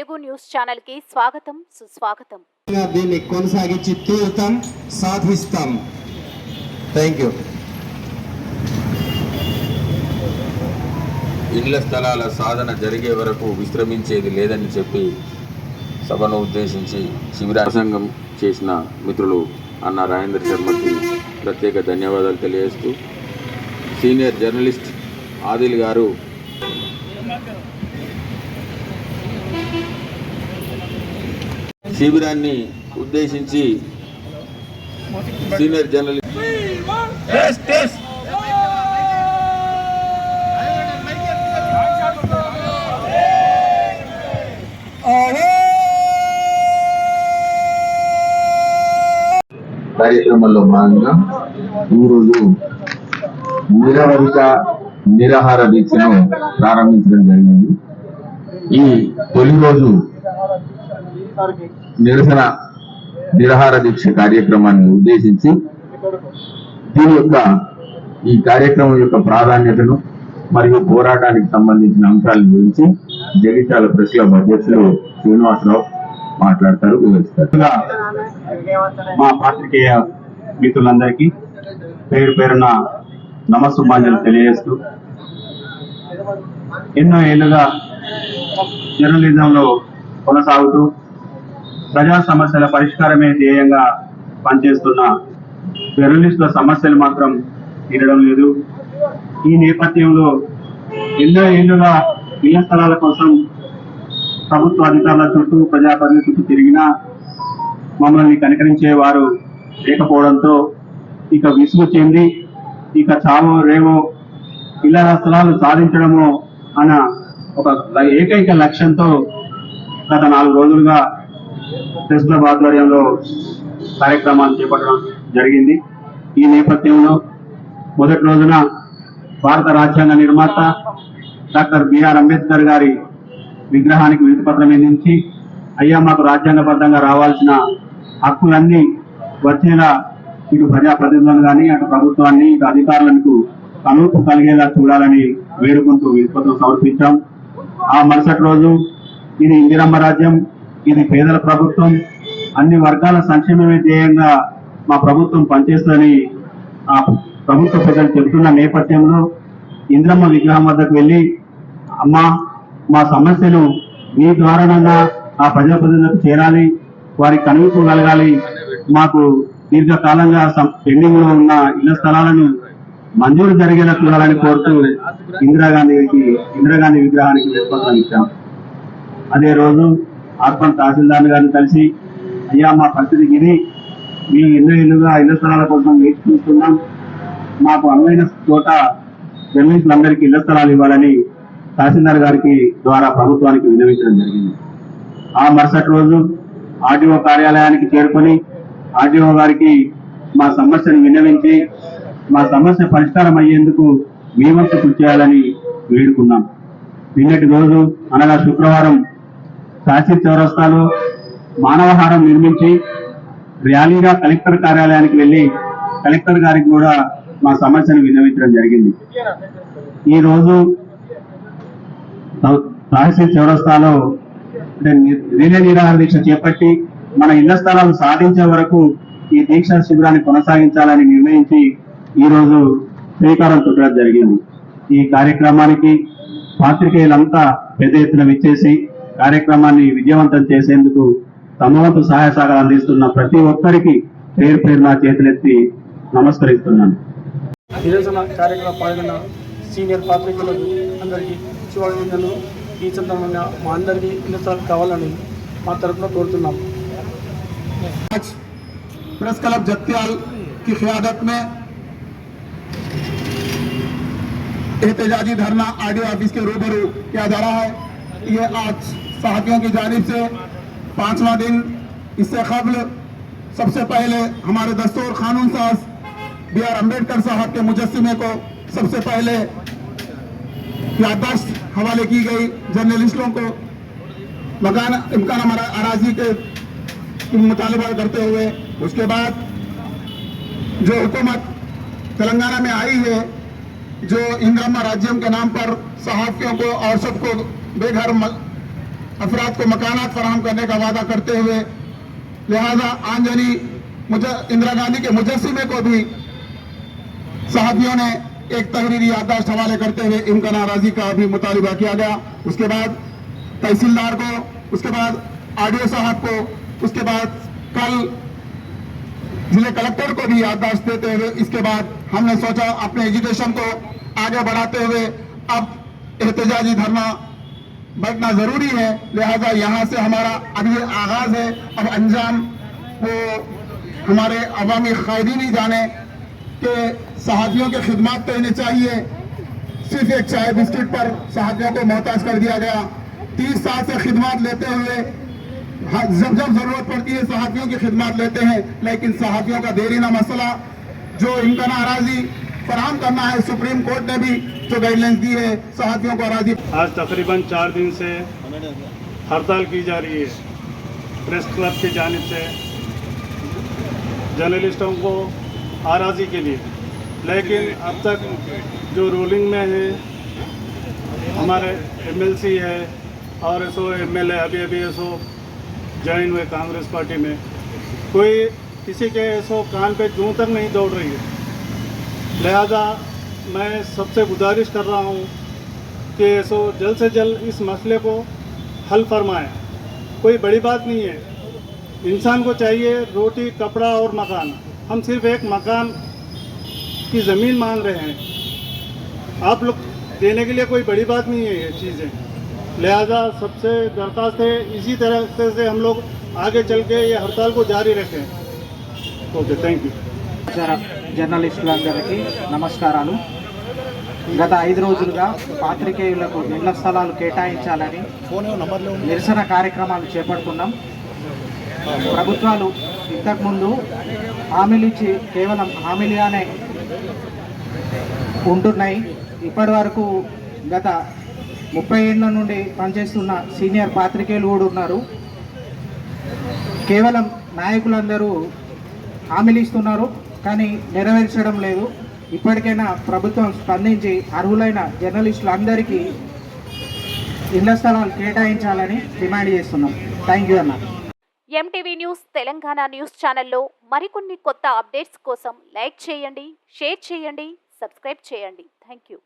Telugu news ఛానల్కి స్వాగతం సుస్వాగతం. దీన్ని కొనసాగించి తీరుతాం సాధిస్తాం. థ్యాంక్ యూ ఇళ్ళ స్థలాల సాధన జరిగే వరకు విశ్రమించేది లేదని చెప్పి సభను ఉద్దేశించి శిబిర ప్రసంగం చేసిన మిత్రులు అన్న రాజేంద్ర శర్మకి ప్రత్యేక ధన్యవాదాలు తెలియజేస్తూ సీనియర్ జర్నలిస్ట్ ఆదిల్ గారు శిబిరాన్ని ఉద్దేశించి సీనియర్ జర్నలిస్ట్ కార్యక్రమంలో భాగంగా ఈరోజు నిరవధిక నిరాహార దీక్షను ప్రారంభించడం జరిగింది. ఈ తొలి రోజు నిరసన నిరహార దీక్ష కార్యక్రమాన్ని ఉద్దేశించి దీని యొక్క ఈ కార్యక్రమం యొక్క ప్రాధాన్యతను మరియు పోరాటానికి సంబంధించిన అంశాల గురించి జగిత్యాల ప్రెస్ క్లబ్ అధ్యక్షులు శ్రీనివాసరావు మాట్లాడతారు వివరిస్తారు. మా పాత్రికేయ మిత్రులందరికీ పేరు పేరున నమస్సుమాంజలు తెలియజేస్తూ ఎన్నో ఏళ్ళుగా జర్నలిజంలో కొనసాగుతూ ప్రజా సమస్యల పరిష్కారమే ధ్యేయంగా పనిచేస్తున్న జర్నలిస్టుల సమస్యలు మాత్రం తీరడం లేదు. ఈ నేపథ్యంలో ఎన్నో ఏళ్ళుగా ఇళ్ళ స్థలాల కోసం ప్రభుత్వ అధికారుల చుట్టూ ప్రజాప్రతినిధుల చుట్టూ తిరిగినా మమ్మల్ని కనికరించే వారు లేకపోవడంతో ఇక విసుగు చెంది ఇక చావో రేవో ఇళ్ళ స్థలాలు సాధించడము అన్న ఒక ఏకైక లక్ష్యంతో గత నాలుగు రోజులుగా ప్రెస్ క్లబ్ ఆధ్వర్యంలో కార్యక్రమాలు చేపట్టడం జరిగింది. ఈ నేపథ్యంలో మొదటి రోజున భారత రాజ్యాంగ నిర్మాత డాక్టర్ బిఆర్ అంబేద్కర్ గారి విగ్రహానికి వినతిపత్రం అందించి అయ్యా మాకు రాజ్యాంగబద్ధంగా రావాల్సిన హక్కులన్నీ వచ్చేలా ఇటు ప్రజాప్రతినిధులను కానీ అటు ప్రభుత్వాన్ని ఇటు అధికారులకు కనుపు కలిగేలా చూడాలని వేడుకుంటూ వినతిపత్రం సమర్పించాం. ఆ మరుసటి రోజు ఇది ఇందిరమ్మ రాజ్యం. ఇది పేదల ప్రభుత్వం. అన్ని వర్గాల సంక్షేమమే ధ్యేయంగా మా ప్రభుత్వం పనిచేస్తుందని ఆ ప్రభుత్వ పెద్దలు చెబుతున్న నేపథ్యంలో ఇంద్రమ్మ విగ్రహం వద్దకు వెళ్ళి అమ్మా మా సమస్యలు మీ దారుణంగా ఆ ప్రజాప్రతినిధులకు చేరాలి వారికి కనుగొనగలగాలి మాకు దీర్ఘకాలంగా పెండింగ్లో ఉన్న ఇళ్ళ స్థలాలను మంజూరు జరిగేలా చూడాలని కోరుతూ ఇందిరాగాంధీకి ఇందిరాగాంధీ విగ్రహానికి విశ్వాసం ఇచ్చాం అదే రోజు ఆర్పన్ తహసీల్దార్ గారిని కలిసి అయ్యా మా పరిస్థితి ఇది. మీ ఇల్లు ఇల్లుగా ఇళ్ళ స్థలాల కోసం వేచి చూస్తున్నాం. మాకు అనువైన చోట జర్నలిస్టులందరికీ ఇళ్ళ స్థలాలు ఇవ్వాలని తహసీల్దార్ గారికి ద్వారా ప్రభుత్వానికి విన్నవించడం జరిగింది. ఆ మరుసటి రోజు ఆర్డీఓ కార్యాలయానికి చేరుకొని ఆర్డీఓ గారికి మా సమస్యను విన్నవించి మా సమస్య పరిష్కారం అయ్యేందుకు మీ వంతు కృషి చేయాలని వేడుకున్నాం. నిన్నటి రోజు అనగా శుక్రవారం తహసీల్ చౌరస్తాలో మానవహారం నిర్మించి ర్యాలీగా కలెక్టర్ కార్యాలయానికి వెళ్ళి కలెక్టర్ గారికి కూడా మా సమస్యను విన్నవించడం జరిగింది. ఈ రోజు త- చౌరస్తాలో రిలే నిరాహార దీక్ష చేపట్టి మన ఇళ్ళ స్థలాలు సాధించే వరకు ఈ దీక్ష శిబిరాన్ని కొనసాగించాలని నిర్ణయించి ఈ రోజు శ్రీకారం చుట్టడం జరిగింది. ఈ కార్యక్రమానికి పాత్రికేయులంతా పెద్ద ఎత్తున విచ్చేసి కార్యక్రమాన్ని విజయవంతం చేసేందుకు తమ వంతు సహాయ సహకారాలు అందిస్తున్న ప్రతి ఒక్కరికి పేరు పేరు నా చేతులెత్తి నమస్కరిస్తున్నాను నిరసన కార్యక్రమం పాల్గొన్న సీనియర్ పాత్రికులకు అందరికీ శుభాభినందనలు ఈ సందర్భంగా మా అందరికీ నిరసనలు కావాలని మా తరఫున కోరుతున్నాం आज प्रेस क्लब जगत्याल की क्यादत में एहतजाजी धरना आरडीओ ऑफिस के रूबरू किया जा रहा है ये आज सहाफियों की जानिब से पांचवा दिन इससे कबल। सबसे पहले हमारे दस्तूर कानून साज बी आर अंबेडकर साहब के मुजस्मे को सबसे पहले याददाश्त हवाले की गई जर्नलिस्टों को। मकान इम्कान अराजी के मुतालबा करते हुए, उसके बाद जो हुकूमत तेलंगाना में आई है, जो इंद्रमा राज्यम के नाम पर सहाफियों को और सबको बेघर अफराद को मकानात फराहम करने का वादा करते हुए, लिहाजा आंजनी इंदिरा गांधी के मुजस्मे को भी सहाफियों ने एक तहरीरी याददाश्त हवाले करते हुए इनका नाराजी का भी मुतालबा किया गया। उसके बाद तहसीलदार को, उसके बाद आरडीओ साहब को, उसके बाद कल ज़िले कलेक्टर को भी याददाश्त देते हुए, इसके बाद हमने सोचा अपने एजुकेशन को आगे बढ़ाते हुए अब एहतजाजी धरना बैठना ज़रूरी है, लिहाजा यहाँ से हमारा ये आगाज़ है। अब अंजाम वो हमारे अवामी कायदीन ही जाने के सहाफियों की खिदमत तो इन्हें चाहिए। सिर्फ़ एक चाय बिस्किट पर सहाफियों को मोहताज कर दिया गया। तीस साल से खिदमत लेते हुए जब जब ज़रूरत पड़ती है, सहाफियों की खिदमत लेते हैं, लेकिन सहाफियों का देरी ना मसला। जो इनका नाराजी फराम करना है। सुप्रीम कोर्ट ने भी जो गाइडलाइंस दी है सहाफियों को राज़ी आज तकरीबन चार दिन से हड़ताल की जा रही है। प्रेस क्लब की जानब से जर्नलिस्टों को आराजी के लिए। लेकिन अब तक जो रूलिंग में है, हमारे एमएलसी है और ऐसो एमएलए अभी अभी ऐसो ज्वाइन हुए कांग्रेस पार्टी में। कोई किसी के ऐसो कान पे जूं तक नहीं दौड़ रही है। लिहाजा मैं सबसे गुजारिश कर रहा हूँ कि सो जल्द से जल्द इस मसले को हल फरमाएँ। कोई बड़ी बात नहीं है। इंसान को चाहिए रोटी, कपड़ा और मकान। हम सिर्फ़ एक मकान की ज़मीन मांग रहे हैं। आप लोग देने के लिए कोई बड़ी बात नहीं है ये चीज़ें। लिहाजा सबसे दरख्वास्त है, इसी तरह से हम लोग आगे चल के ये हड़ताल को जारी रखें। ओके थैंक यू జర్నలిస్టులందరికీ నమస్కారాలు. గత ఐదు రోజులుగా పాత్రికేయులకు ఇళ్ళ స్థలాలు కేటాయించాలని నిరసన కార్యక్రమాలు చేపడుతున్నాం ప్రభుత్వాలు ఇంతకుముందు హామీలు ఇచ్చి కేవలం హామీలుగానే ఉంటున్నాయి. ఇప్పటి వరకు గత ముప్పై ఏళ్ళ నుండి పనిచేస్తున్న సీనియర్ పాత్రికేయులు కూడా ఉన్నారు. కేవలం నాయకులందరూ హామీలు ఇస్తున్నారు. కానీ నెరవేర్చడం లేదు. ఇప్పటికైనా ప్రభుత్వం స్పందించి అర్హులైన జర్నలిస్టులు అందరికీ ఇళ్ళ స్థలాలు కేటాయించాలని డిమాండ్ చేస్తున్నాం. థ్యాంక్ యూ అన్న. ఎంటీవీ న్యూస్ తెలంగాణ న్యూస్ ఛానల్లో మరికొన్ని కొత్త అప్డేట్స్ కోసం లైక్ చేయండి షేర్ చేయండి సబ్స్క్రైబ్ చేయండి. Thank you.